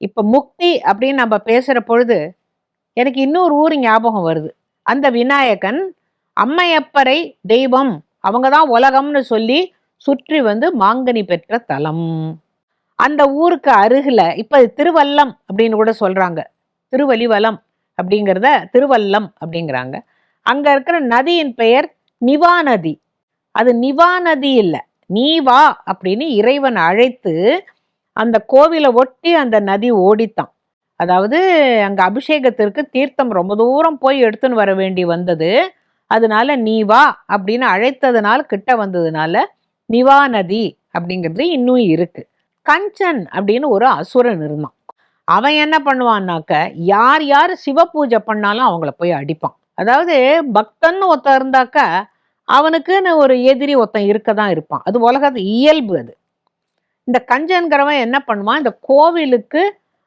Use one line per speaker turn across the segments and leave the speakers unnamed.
இப்போ முக்தி அப்படின்னு நம்ம பேசுகிற பொழுது எனக்கு இன்னொரு ஊர் ஞாபகம் வருது. அந்த விநாயகன் அம்மையப்பரை தெய்வம் அவங்க தான் உலகம்னு சொல்லி சுற்றி வந்து மாங்கனி பெற்ற தலம். அந்த ஊருக்கு அருகில் இப்போ இது திருவல்லம் அப்படின்னு கூட சொல்கிறாங்க திருவலிவலம் அப்படிங்கிறத திருவல்லம் அப்படிங்கிறாங்க. அங்கே இருக்கிற நதியின் பெயர் நிவா நதி. அது நிவா நதி இல்லை நீ வா அப்படின்னு இறைவன் அழைத்து அந்த கோவிலை ஒட்டி அந்த நதி ஓடித்தான். அதாவது அங்கே அபிஷேகத்திற்கு தீர்த்தம் ரொம்ப தூரம் போய் எடுத்துன்னு வர வேண்டி வந்தது. அதனால நீ வா அப்படின்னு அழைத்ததுனால கிட்ட வந்ததுனால நிவா நதி அப்படிங்கிறது இன்னும் இருக்கு. கஞ்சன் அப்படின்னு ஒரு அசுரன் இருந்தான். அவன் என்ன பண்ணுவான்னாக்க யார் யார் சிவ பூஜை பண்ணாலும் அவங்கள போய் அடிப்பான். அதாவது பக்தன் ஒருத்தன் இருந்தாக்க அவனுக்குன்னு ஒரு எதிரி ஒருத்தன் இருக்க தான் இருப்பான். அது உலகத்து இயல்பு அது. இந்த கஞ்சன்கிறவன் என்ன பண்ணுவான்? இந்த கோவிலுக்கு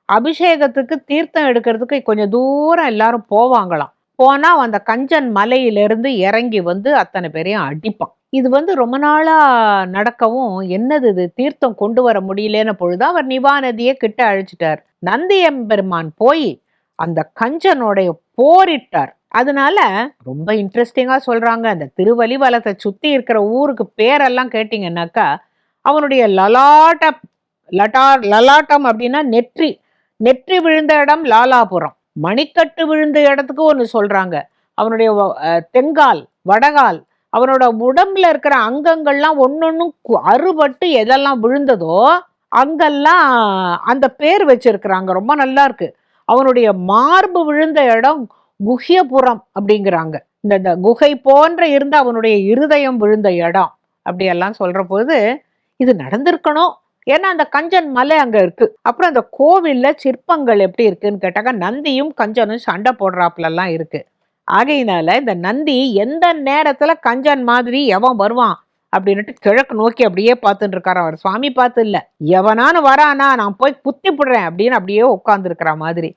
அபிஷேகத்துக்கு தீர்த்தம் எடுக்கிறதுக்கு கொஞ்சம் தூரம் எல்லாரும் போவாங்களாம். போனால் அந்த கஞ்சன் மலையிலிருந்து இறங்கி வந்து அத்தனை பேரையும் அடிப்பான். இது வந்து ரொம்ப நாளாக நடக்கவும் என்னது இது? தீர்த்தம் கொண்டு வர முடியலன்னு பொழுது அவர் நிவா நதியை கிட்ட அழைச்சிட்டார். நந்தியம்பெருமான் போய் அந்த கஞ்சனுடைய போரிட்டார். அதனால ரொம்ப இன்ட்ரெஸ்டிங்காக சொல்கிறாங்க அந்த திருவலிவலத்தை சுற்றி இருக்கிற ஊருக்கு பேரெல்லாம் கேட்டிங்கன்னாக்கா அவனுடைய லலாட்ட லட்டா லலாட்டம் அப்படின்னா நெற்றி. நெற்றி விழுந்த இடம் லாலாபுரம். மணிக்கட்டு விழுந்த இடத்துக்கு ஒன்று சொல்கிறாங்க அவனுடைய தெங்கால் வடகால் அவனோட உடம்புல இருக்கிற அங்கங்கள்லாம் ஒன்னொன்னும் அறுபட்டு எதெல்லாம் விழுந்ததோ அங்கெல்லாம் அந்த பேர் வச்சிருக்கிறாங்க. ரொம்ப நல்லா இருக்கு. அவனுடைய மார்பு விழுந்த இடம் குஹ்யபுரம் அப்படிங்கிறாங்க. இந்த இந்த குகை போன்ற இருந்த அவனுடைய இருதயம் விழுந்த இடம். அப்படியெல்லாம் சொல்கிற போது இது நடந்திருக்கணும். ஏன்னா அந்த கஞ்சன் மலை அங்க இருக்கு. அப்புறம் அந்த கோவில்ல சிற்பங்கள் எப்படி இருக்குன்னு கேட்டாக்க நந்தியும் கஞ்சனும் சண்டை போடுறாப்புல எல்லாம் இருக்கு. ஆகையினால இந்த நந்தி எந்த நேரத்துல கஞ்சன் மாதிரி எவன் வருவான் அப்படின்ட்டு கிழக்கு நோக்கி அப்படியே பார்த்துட்டு இருக்காரு. அவர் சுவாமி பார்த்து இல்ல. எவனானு வரானா நான் போய் குத்தி விடுறேன் அப்படின்னு அப்படியே உட்கார்ந்து இருக்கிற மாதிரி.